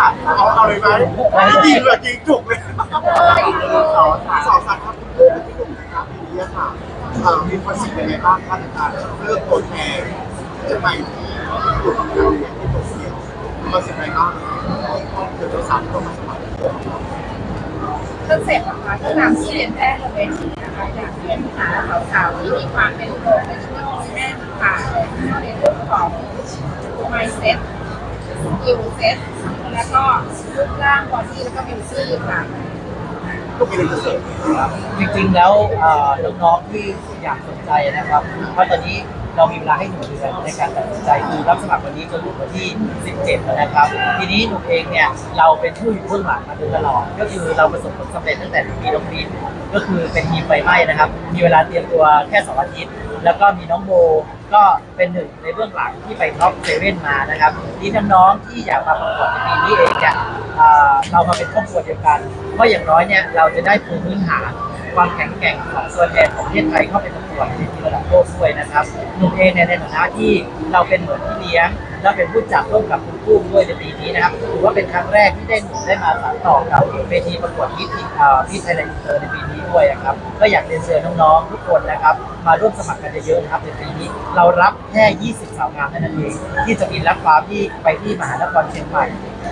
เอาเอาเลยไหมยิงเลยยิงจุกเลยสองสองสัตว์ครับเรื่องที่หนุ่มนะครับปีนี้ค่ะมีคอนเซ็ปต์ยังไงบ้างคะในการเลือกตัวแทนจะไปที่อยู่กับเราเนี่ยที่โตเกียวคอนเซ็ปต์อะไรบ้างเดี๋ยวเราสามคนมาสมัครคอนเซ็ปต์นะคะก็ตามที่เรียนแรกบนเวทีนะคะอยากเรียนหาสาวๆที่มีความเป็นโปรเฟชชั่นอลแน่ค่ะในเรื่องของ mindset skill set แล้วก็รูปร่างบอดี้แล้วก็บิวตี้ค่ะก็มีเรื่องจะเสริมจริงๆแล้วเอ่อน้องๆที่อยากสนใจนะครับเพราะตอนนี้เรามีเวลาให้หนึ่งเดือนในการตัดสินใจคือรับสมัครวันนี้จนถึงวันที่ 17แล้วนะครับ ทีนี้หนุ่มเองเนี่ยเราเป็นผู้อยู่เบื้องหลังมาโดยตลอด ก็คือเราประสบผลสำเร็จตั้งแต่ปีน้องปีนก็คือเป็นทีมไฟไหม้นะครับ มีเวลาเตรียมตัวแค่สองอาทิตย์ แล้วก็มีน้องโบก็เป็นหนึ่งในเบื้องหลังที่ไปท็อปเซเว่นมานะครับที่น้องๆที่อยากมาประกวดในปีนี้เองเนี่ยเอ่อเรามาเป็นครอบครัวเดียวกัน เพราะอย่างน้อยเนี่ยเราจะได้ปูพื้นฐาน ความแข็งแกร่งของตัวแทนของประเทศไทยเข้าไปประกวดในทีระดับโลกด้วยนะครับหนุ่มเองเนี่ยในฐานะที่เราเป็นเหมือนพี่เลี้ยงและเป็นผู้จัดร่วมกับคุณกุ้งด้วยในปีนี้นะครับถือว่าเป็นครั้งแรกที่ได้หนุ่มได้มาสานต่อกับเวทีประกวดมิตรมิตรไทยแลนด์อินเตอร์ในปีนี้ด้วยนะครับก็อยากเรียนเชิญน้องๆทุกคนนะครับ มาร่วมสมัครกันเยอะๆนะครับในปีนี้เรารับแค่ 20 สาวงามเท่านั้นเองที่จะบินลัดฟ้าที่ไปที่มหานครเชียงใหม่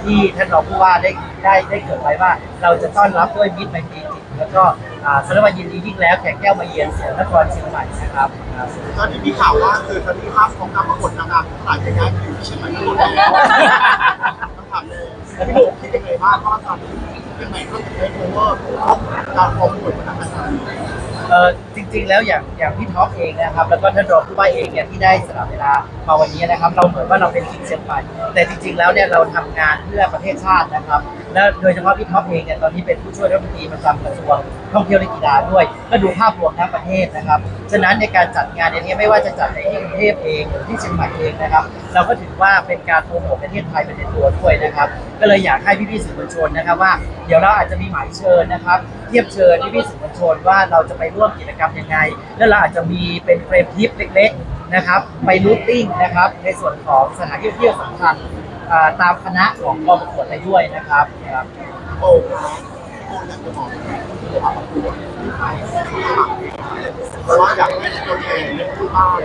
ที่ท่านรองผู้ว่าได้ได้ได้เกิดไว้ว่า เราจะต้อนรับด้วยมิตรไมตรีจิตแล้วก็อ่าสารวัตรยินดียิ่งแล้วแขกแก้วมาเยือนเสวนนครเชียงใหม่นะครับครับตอนนี้มีข่าวว่าคือตอนนี้ภาพของการประกวดนางงามหลายจะย้ายไปอยู่ที่เชียงใหม่ทั้งหมดแล้วต้องถามเลยแล้วพี่หนุ่มคิดยังไงบ้างเพราะว่าตอนนี้เชียงใหม่ก็จะใช้โอเวอร์การประกวดนางงาม เออจริงๆ แล้วอย่างอย่างพี่ท็อปเองนะครับ แล้วก็ท่านรองผู้ว่าเองเนี่ยที่ได้สละเวลามาวันนี้นะครับ เราเหมือนว่าเราเป็นทีมเชียงใหม่แต่จริง ๆ แล้วเนี่ยเราทำงานเพื่อประเทศชาตินะครับ และโดยเฉพาะพี่ท็อปเองเนี่ยตอนนี้เป็นผู้ช่วยรัฐมนตรีประจำกระทรวง ท่องเที่ยวและกีฬาด้วยก็ดูภาพรวมทั้งประเทศนะครับ ฉะนั้นในการจัดงานในนี้ไม่ว่าจะจัดในที่กรุงเทพเองหรือที่เชียงใหม่เองนะครับ เราก็ถือว่าเป็นการโปรโมทประเทศไทยเป็นในตัวด้วยนะครับ ก็เลยอยากให้พี่ๆสื่อมวลชนนะครับว่าเดี๋ยวเราอาจจะมีหมายเชิญนะครับ เทียบเชิญพี่ๆสื่อมวลชนว่าเราจะไปร่วมกิจกรรมยังไง แล้วเราอาจจะมีเป็นเฟรมทริปเล็ก ๆนะครับไปรูทติ้งนะครับในส่วนของสถานที่ท่องเที่ยวสำคัญตามคณะของกองประกวดไปด้วยนะครับโอ้ ครับโอ้อยากจะบอกที่จะมาประกวดที่ไทยเพราะว่าอยากให้ตัวแทนที่บ้าน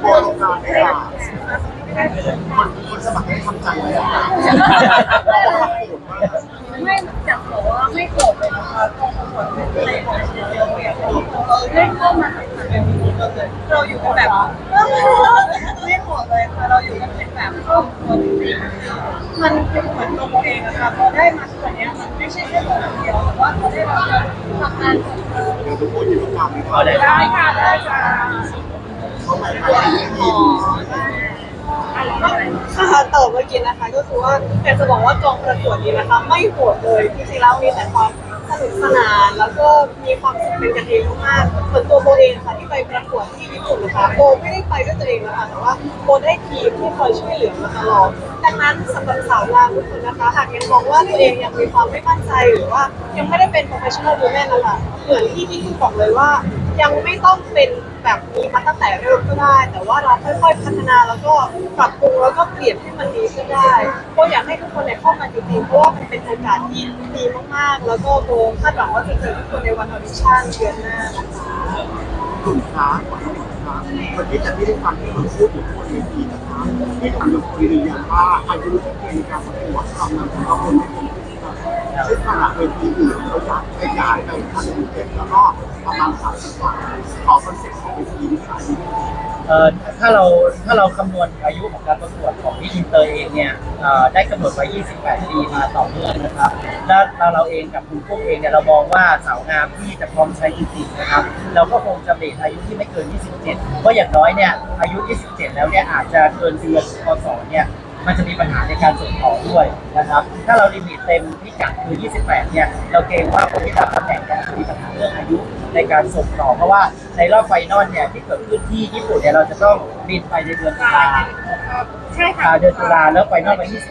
โบราณการไม่ได้คนคนสมัครให้ทำใจเลยอะไม่อยากบอกว่าไม่โกรธเลยนะคะกองประกวดเป็นอะไรของเราเล่นเข้ามาเราอยู่กันแบบไม่โกรธ เราอยู่กันเป็นแบบครอบครัวจริงๆมันเป็นเหมือนตัวเองอะค่ะพอได้มาทุกวันนี้มันไม่ใช่แค่ตัวเราเดียวแต่ว่าเราได้รับการทำงานกับเธอเดี๋ยวทุกคนอยู่ร่วมกันเอาได้ได้ค่ะได้ค่ะเขาหมายถึงว่าทีมค่ะต่อเมื่อกี้นะคะ ก็คือว่าอยากจะบอกว่ากองประกวดนี้นะคะ ไม่โหดเลยจริงๆแล้วมีแต่ความ นุกสนานแล้วก็มีความสุขเป็นกันเองมากๆเหมือนตัวโบเองค่ะที่ไปประกวดที่ญี่ปุ่นนะคะโบไม่ได้ไปด้วยตัวเองนะคะแต่ว่าโบได้ทีมที่คอยช่วยเหลือมาตลอดดังนั้นสำหรับสาวงามทุกคนนะคะหากยังมองว่าตัวเองยังมีความไม่มั่นใจหรือว่ายังไม่ได้เป็น professional woman นะคะเหมือนที่พี่คุณบอกเลยว่า ยังไม่ต้องเป็น แบบนี้มาตั้งแต่เริ่มก็ได้ แต่ว่าเราค่อยๆพัฒนาแล้วก็ปรับปรุงแล้วก็เปลี่ยนให้มันดีขึ้นได้ก็อยากให้ทุกคนเนี่ยเข้ามาจริงๆเพราะว่ามันเป็นโอกาสที่ดีมากๆ แล้วก็โบคาดหวังว่าจะเจอทุกคนในวันออดิชั่นเดือนหน้านะคะกลุ่มค้าของกลุ่มค้าวันนี้จะไม่ได้ฟังที่ผมพูดอยู่บนเวทีนะคะที่ผมยกตัวอย่างว่าอายุที่เกณฑ์การประกวดกำลังของคนไม่เป็นซึ่งขณะเวทีอื่นเขาอยากขยายไปขั้นหนึ่งแล้วก็ ประมาณสามสิบกว่าขอคอนเซ็ปต์ของเวทีนี้ค่ะเอ่อถ้าเราถ้าเราคำนวณอายุของการประกวดของมิสอินเตอร์เองเนี่ยเอ่อได้กำหนดไว้ 28 ปีมาต่อเนื่องนะครับ แล้วเราเราเองกับคุณกุ้งเองเนี่ยเรามองว่าสาวงามที่จะพร้อมใช้จริงๆนะครับ เราก็คงจะเบรอายุที่ไม่เกิน 27 เพราะอย่างน้อยเนี่ยอายุ 27 แล้วเนี่ยอาจจะเกินเดือนพศเนี่ยมันจะมีปัญหาในการส่งต่อด้วยนะครับ ถ้าเราลิมิตเต็มพิกัดคือ 28 เนี่ย เราเกรงว่าคนที่รับตำแหน่งเนี่ยจะมีปัญหาเรื่องอายุ ในการส่งต่อ เพราะว่าในรอบไฟนอลเนี่ยที่เกิดขึ้นที่ญี่ปุ่นเนี่ยเราจะต้องบินไปในเดือนตุลาใช่ค่ะอ่าเดือนตุลาแล้วไฟนอลวันที่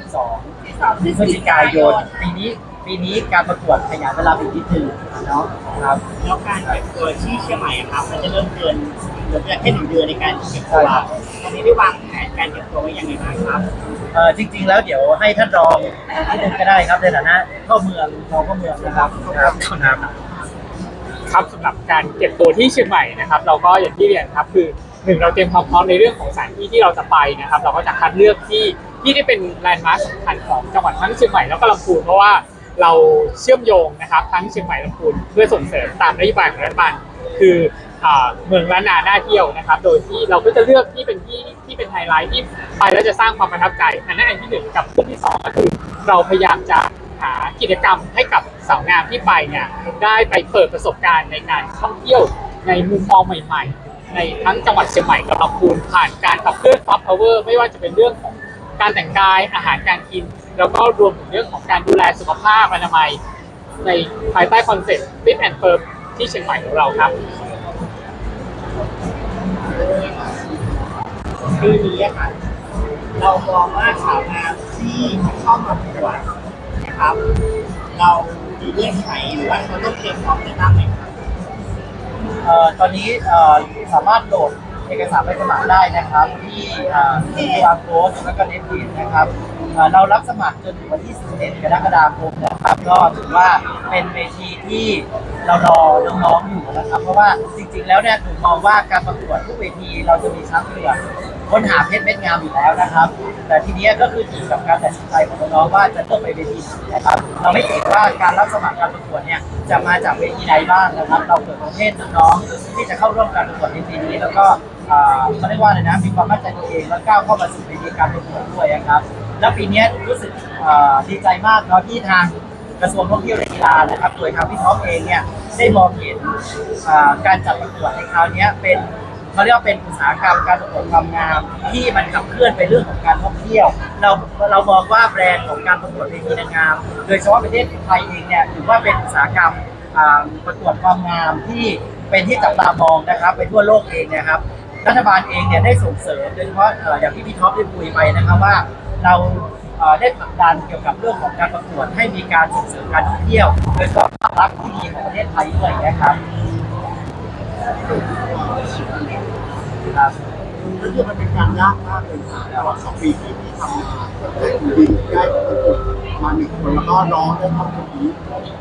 12 พฤศจิกายนปีนี้ปีนี้การประกวดขยายเวลาไปอีกนิดนึงเนาะครับแล้วการเก็บตัวที่เชียงใหม่อะครับมันจะเริ่มเดือนเหลือเพียงแค่หนึ่งเดือนในการเก็บตัวตอนนี้ได้วางแผนการเก็บตัวไว้ยังไงบ้างครับเอ่อจริง ๆ แล้วเดี๋ยวให้ท่านรองนิดนึงก็ได้ครับในฐานะเข้าเมืองรองเข้าเมืองนะครับครับ ครับสำหรับการเก็บตัวที่เชียงใหม่นะครับ เราก็อย่างที่เรียนครับคือหนึ่งเราเตรียมความพร้อมในเรื่องของสถานที่ที่เราจะไปนะครับ เราก็จะคัดเลือกที่ที่ที่เป็นแลนด์มาร์คสำคัญของจังหวัดทั้งเชียงใหม่แล้วก็ลำพูนเพราะว่าเราเชื่อมโยงนะครับทั้งเชียงใหม่ลำพูนเพื่อส่งเสริมตามนโยบายของรัฐบาลคือเมืองล้านนาหน้าเที่ยวนะครับ โดยที่เราก็จะเลือกที่เป็นที่ที่เป็นไฮไลท์ที่ไปแล้วจะสร้างความประทับใจ อันนั้นอันที่หนึ่งกับเรื่องที่สองก็คือเราพยายามจะ หากิจกรรมให้กับสาวงามที่ไปเนี่ยได้ไปเปิดประสบการณ์ในการท่องเที่ยวในมุมมองใหม่ ๆ ในทั้งจังหวัดเชียงใหม่กับลำพูนผ่านการขับเคลื่อนซอฟต์พาวเวอร์ไม่ว่าจะเป็นเรื่องของการแต่งกายอาหารการกิน แล้วก็รวมถึงเรื่องของการดูแลสุขภาพอนามัย ในภายใต้คอนเซ็ปต์ Fit and Firm ที่เชียงใหม่ของเราครับปีนี้ค่ะเรามองว่าสาวงามที่เข้ามาประกวด นะครับ เรามีเงื่อนไขหรือว่าเราต้องเตรียมพร้อมในบ้างไหมครับเอ่อตอนนี้เอ่อสามารถโหลดเอกสารใบสมัครได้นะครับ ที่เอ่อที่วางโพสแล้วก็เน็ตบีนะครับเอ่อเรารับสมัครจนถึงวันที่ 11 กรกฎาคมนะครับก็ถือว่าเป็นเวทีที่เรารอน้องๆอยู่นะครับ เพราะว่าจริงๆแล้วเนี่ยผมมองว่าการประกวดทุกเวทีเราจะมีช้างเผือก ค้นหาเพชรเม็ดงามอยู่แล้วนะครับ แต่ทีนี้ก็คืออยู่กับการตัดสินใจของน้องๆว่าจะเลือกไปเวทีไหนนะครับเราไม่ติดว่าการรับสมัครการประกวดเนี่ยจะมาจากเวทีใดบ้างนะครับ เราเปิดประเทศน้องๆที่จะเข้าร่วมการประกวดในปีนี้ แล้วก็อ่าเขาเรียกว่าอะไรนะมีความมั่นใจตัวเองแล้วก้าวเข้ามาสู่เวทีการประกวดด้วยนะครับ แล้วปีนี้รู้สึกอ่าดีใจมากเนาะที่ทางกระทรวงท่องเที่ยวและกีฬานะครับโดยทางพี่ท็อปเองเนี่ยได้มองเห็นอ่าการจัดประกวดในคราวนี้เป็น เขาเรียกว่าเป็นอุตสาหกรรมการประกวดความงาม ที่มันขับเคลื่อนไปเรื่องของการท่องเที่ยว เราเรามองว่าแบรนด์ของการประกวดเวทีนางงาม โดยเฉพาะประเทศไทยเองเนี่ยถือว่าเป็นอุตสาหกรรมประกวดความงามที่เป็นที่จับตามองนะครับไปทั่วโลกเองนะครับรัฐบาลเองเนี่ยได้ส่งเสริมโดยเฉพาะอย่างที่พี่ท็อปได้คุยไปนะครับว่าเราได้ผลักดันเกี่ยวกับเรื่องของการประกวดให้มีการส่งเสริมการท่องเที่ยวโดยเฉพาะภาพลักษณ์ที่ดีของประเทศไทยด้วยนะครับ ครับก็คือมันเป็นการยากมากเลยค่ะตลอดสองปีที่พี่ทำมาได้ดีได้ประกวดมาหนึ่งคนแล้วก็น้องได้เข้าตรงนี้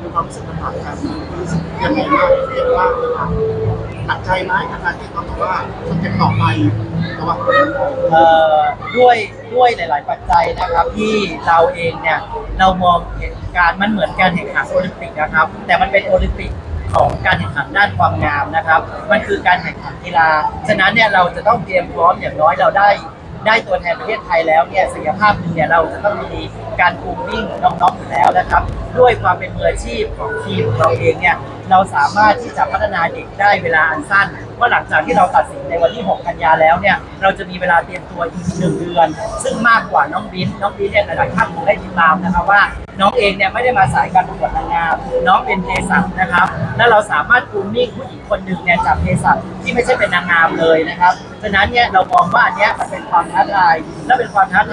มีความรู้สึกประทับใจรู้สึกยังไงบ้างเครียกว่าเลยค่ะหนักใจไหมกับการที่เขาบอกว่าจะเก็บต่อไปแต่ว่าเอ่อด้วยด้วยหลาย ๆ ปัจจัยนะครับที่เราเองเนี่ยเรามองเห็นการมันเหมือนการแข่งขันโอลิมปิกนะครับ แต่มันเป็นโอลิมปิก ของการแข่งขันด้านความงามนะครับ มันคือการแข่งขันกีฬา ฉะนั้นเนี่ยเราจะต้องเตรียมพร้อมอย่างน้อยเราได้ ได้ตัวแทนประเทศไทยแล้วเนี่ยศักยภาพหนึงเนี่ยเราจะต้องมีการกรูมมิ่งน้องๆอยู่แล้วนะครับ ด้วยความเป็นมืออาชีพของทีมของเราเองเนี่ยเราสามารถที่จะพัฒนาเด็กได้เวลาอันสั้น ว่าหลังจากที่เราตัดสินในวันที่ 6 กันยาแล้วเนี่ยเราจะมีเวลาเตรียมตัวอีกหนึ่งเดือน ซึ่งมากกว่าน้องบินน้องบินเนี่ยหลายๆท่านคงได้ติดตามนะครับว่า น้องเองเนี่ยไม่ได้มาสายการประกวดนางงามน้องเป็นเภสัชนะครับและเราสามารถกรูมมิ่งผู้หญิงคนหนึ่งเนี่ยจากเภสัชที่ไม่ใช่เป็นนางงามเลยนะครับฉะนั้นเนี่ยเรามองว่าอันเนี้ยมันเป็นความท้าทายและเป็นความท้าทาย